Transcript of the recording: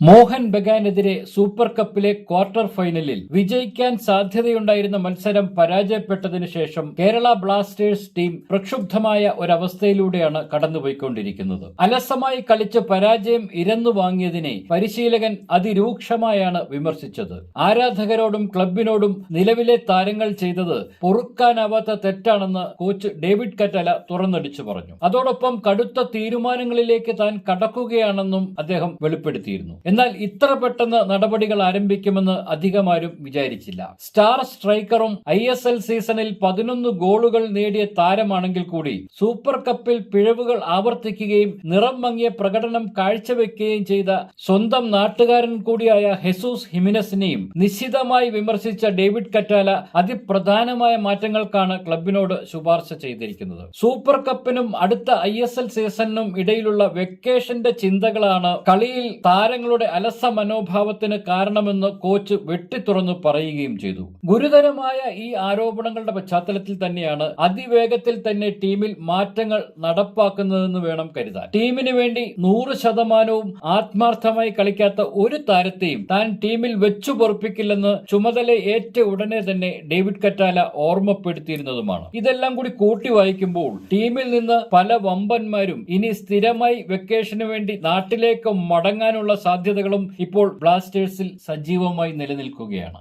മോഹൻ ബഗാനെതിരെ സൂപ്പർ കപ്പിലെ ക്വാർട്ടർ ഫൈനലിൽ വിജയിക്കാൻ സാധ്യതയുണ്ടായിരുന്ന മത്സരം പരാജയപ്പെട്ടതിനു ശേഷം കേരള ബ്ലാസ്റ്റേഴ്സ് ടീം പ്രക്ഷുബ്ധമായ ഒരവസ്ഥയിലൂടെയാണ് കടന്നുപോയിക്കൊണ്ടിരിക്കുന്നത്. അലസമായി കളിച്ച് പരാജയം ഇരന്നു വാങ്ങിയതിനെ പരിശീലകൻ അതിരൂക്ഷമായാണ് വിമർശിച്ചത്. ആരാധകരോടും ക്ലബിനോടും നിലവിലെ താരങ്ങൾ ചെയ്തത് പൊറുക്കാനാവാത്ത തെറ്റാണെന്ന് കോച്ച് ഡേവിഡ് കറ്റല തുറന്നടിച്ചു പറഞ്ഞു. അതോടൊപ്പം കടുത്ത തീരുമാനങ്ങളിലേക്ക് താൻ കടക്കുകയാണെന്നും അദ്ദേഹം വെളിപ്പെടുത്തിയിരുന്നു. എന്നാൽ ഇത്ര പെട്ടെന്ന് നടപടികൾ ആരംഭിക്കുമെന്ന് അധികമാരും വിചാരിച്ചില്ല. സ്റ്റാർ സ്ട്രൈക്കറും ഐ എസ് എൽ സീസണിൽ പതിനൊന്ന് ഗോളുകൾ നേടിയ താരമാണെങ്കിൽ കൂടി സൂപ്പർ കപ്പിൽ പിഴവുകൾ ആവർത്തിക്കുകയും നിറം മങ്ങിയ പ്രകടനം കാഴ്ചവെക്കുകയും ചെയ്ത സ്വന്തം നാട്ടുകാരൻ കൂടിയായ ഹെസൂസ് ഹിമിനസിനെയും നിശ്ചിതമായി വിമർശിച്ച ഡേവിഡ് കറ്റാല അതിപ്രധാനമായ മാറ്റങ്ങൾക്കാണ് ക്ലബിനോട് ശുപാർശ ചെയ്തിരിക്കുന്നത്. സൂപ്പർ കപ്പിനും അടുത്ത ഐ സീസണിനും ഇടയിലുള്ള വെക്കേഷന്റെ ചിന്തകളാണ് കളിയിൽ താരങ്ങളുടെ അലസ മനോഭാവത്തിന് കാരണമെന്ന് കോച്ച് വെട്ടിത്തുറന്നു പറയുകയും ചെയ്തു. ഗുരുതരമായ ഈ ആരോപണങ്ങളുടെ പശ്ചാത്തലത്തിൽ തന്നെയാണ് അതിവേഗത്തിൽ തന്നെ ടീമിൽ മാറ്റങ്ങൾ നടപ്പാക്കുന്നതെന്ന് വേണം കരുതാൻ. ടീമിന് വേണ്ടി നൂറ് ശതമാനവും ആത്മാർത്ഥമായി കളിക്കാത്ത ഒരു താരത്തെയും താൻ ടീമിൽ വെച്ചു പൊറപ്പിക്കില്ലെന്ന് ചുമതല ഏറ്റ ഉടനെ തന്നെ ഡേവിഡ് കറ്റാല ഓർമ്മപ്പെടുത്തിയിരുന്നതുമാണ്. ഇതെല്ലാം കൂടി കൂട്ടി വായിക്കുമ്പോൾ ടീമിൽ നിന്ന് പല വമ്പന്മാരും ഇനി സ്ഥിരമായി വെക്കേഷന് വേണ്ടി നാട്ടിലേക്ക് മടങ്ങാനുള്ള സാധ്യതകളും ഇപ്പോൾ ബ്ലാസ്റ്റേഴ്സിൽ സജീവമായി നിലനിൽക്കുകയാണ്.